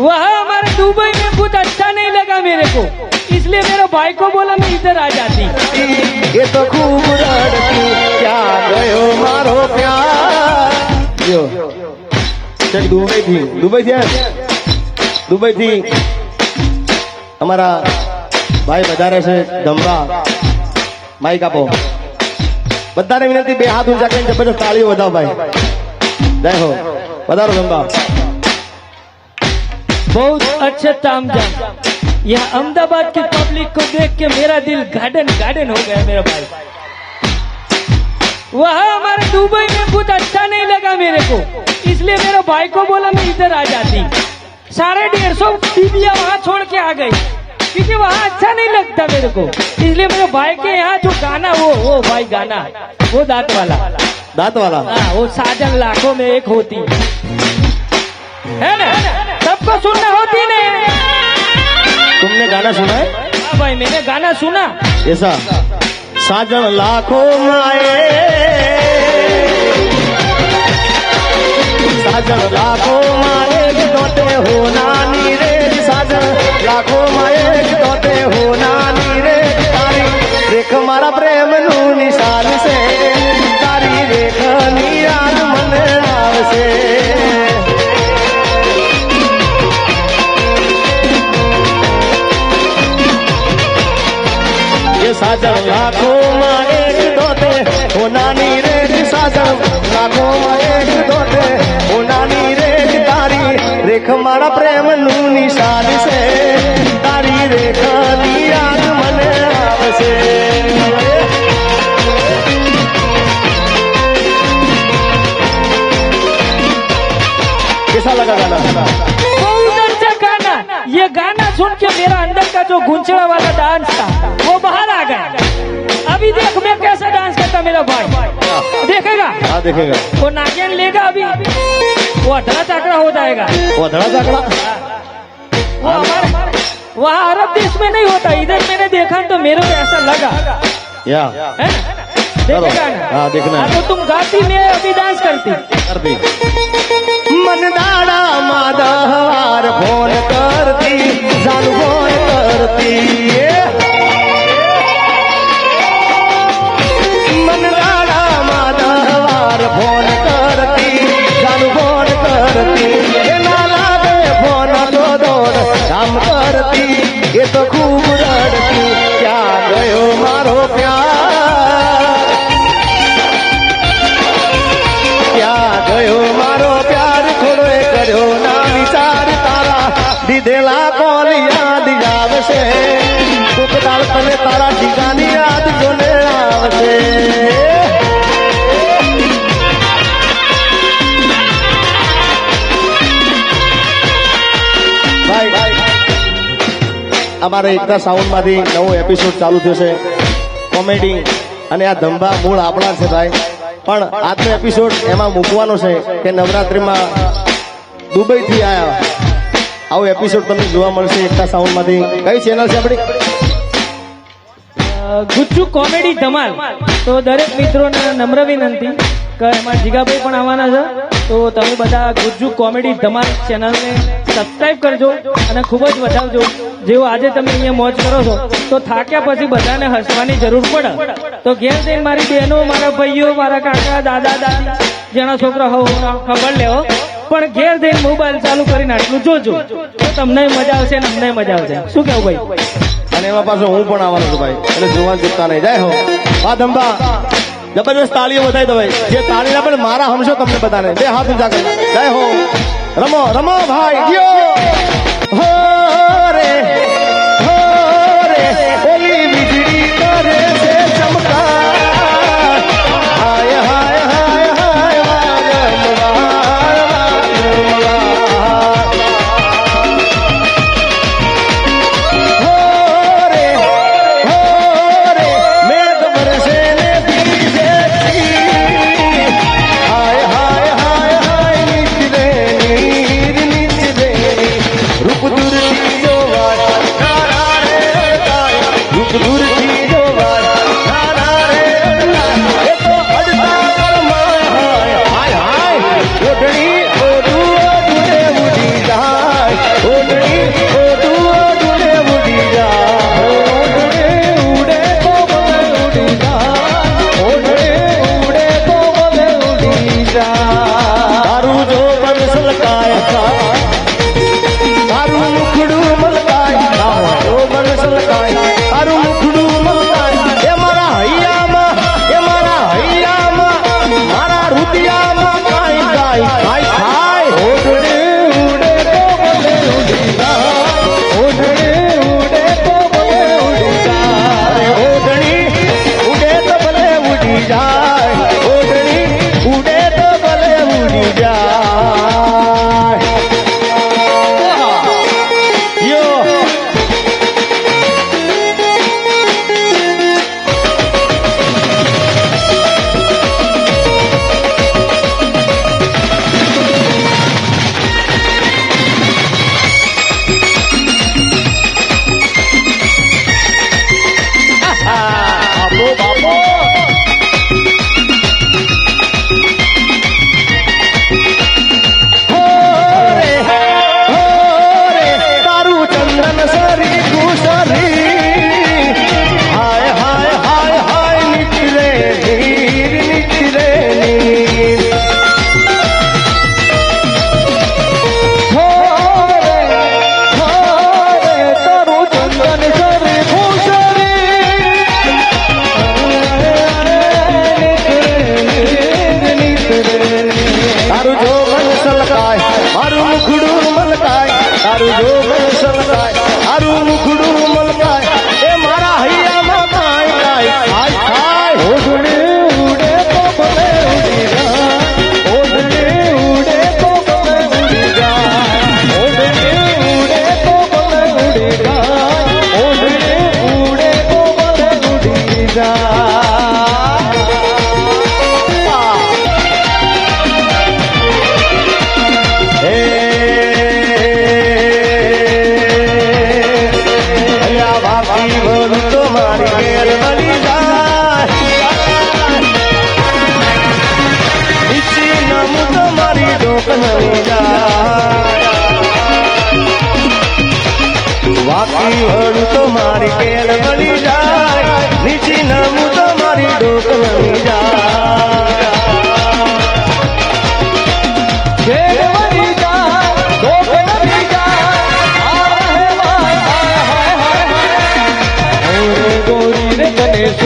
वह हमारे दुबई में कुछ अच्छा नहीं लगा मेरे को इसलिए मेरे भाई को बोला मैं इधर आ जाती એ તો ખૂબ રડતી ક્યાં ગયો મારો પ્યાર જો ચેક દુબઈ થી દુબઈ થી દુબઈ થી અમારા ભાઈ વધારે છે ધંબા માઈક આપો બધાને વિનંતી બે હાથ ઊંચા કરીને જબરજસ્ત તાળીઓ વધાવો ભાઈ જય હો વધારો ધંબા बहुत अच्छा ताम जाम यह अहमदाबाद की पब्लिक को देख के मेरा दिल गार्डन गार्डन हो गया मेरा भाई। वहाँ हमारे दुबई में बहुत अच्छा नहीं लगा मेरे को। इसलिए मेरे भाई को बोला मैं इधर आ जाती। साढ़े डेढ़ सौ बीबिया वहाँ छोड़ के आ गई। क्योंकि वहाँ अच्छा नहीं लगता मेरे को। इसलिए मेरे भाई के यहाँ जो गाना वो वो भाई गाना वो दांत वाला। दांत वाला? आ, वो साजन लाखों में एक होती। है ना? को सुनना होती नहीं। तुमने गाना सुना है? हाँ भाई मैंने गाना सुना। ऐसा? साजन लाखों माए साजन लाखों माए तोते हो नानी रे। साजन लाखों माए तोते हो नानी रे। तारी देख मारा प्रेम नू निशान से। कैसा लगा गाना बहुत अच्छा गाना। ये गाना सुन के मेरा अंदर का जो गुंचड़ा वाला डांस था वो बाहर आ गया। अभी देख मैं कैसे डांस करता मेरा भाई। हाँ। देखेगा? हाँ देखेगा। वो नागिन लेगा अभी। वो अधड़ा चाकड़ा हो जाएगा। वो अधड़ा चाकड़ा। वो हाँ, हमारे वहाँ अरब देश में नहीं होता। इधर मैंने देखा तो मेरे को ऐसा लगा। या। है ना? हाँ देखना हाँ, तो तुम गाती मैं अभी डांस करती। करती। દીધેલા કોલ યાદ આવશે કોક દાળ તને તારા ઠીકાની યાદ જોને આવશે. અમારે એકતા સાઉન્ડમાંથી નવો એપિસોડ ચાલુ થયો છે. કોમેડી અને આ ધંભા મૂળ આપણા છે ભાઈ. પણ આજનો એપિસોડ એમાં મૂકવાનો છે કે નવરાત્રિમાં દુબઈથી આયા. આવો એપિસોડ તમને જોવા મળશે એકતા સાઉન્ડમાંથી. કઈ ચેનલ છે આપણી? ગુચ્છુ કોમેડી ધમાલ. તો દરેક મિત્રોને નમ્ર વિનંતી કે એમાં જીગાભાઈ પણ આવવાના છે. તો તમે બધા ગુજ્જુ કોમેડી ધમાલ ચેનલને સબસ્ક્રાઈબ કરજો અને ખૂબ જ વધાવજો જેવો આજે તમે અહીંયા મોજ કરો છો, તો થાક્યા પછી બધાને હસવાની જરૂર પડે. તો ઘેર જઈને મારી બહેનો, મારા ભાઈઓ, મારા કાકા, દાદા, દાદી, જેના છોકરા હોવ ખબર લેવો પણ ઘેર જઈને મોબાઈલ ચાલુ કરીને આટલું જોજો. તમને મજા આવશે અને અમને મજા આવશે. શું કેવું ભાઈ? અને એમાં પાછો હું પણ આવવાનો છું ભાઈ. એટલે જોવા ચૂકતા નહીં જાય હો. આ ધંધા જબરજસ્ત તાળીઓ બધાય તો ભાઈ. જે તાળી ના પણ મારા હમશો તમને બધાને. બે હાથ ઊંચા કરી. જય હો. રમો રમો ભાઈ. ગયો. Very good. વાકી હળું તો મારી કેલ બળી જાય. નીચી નમું તો મારી ડોક નમી જાય. ગોરી રે ગણેશ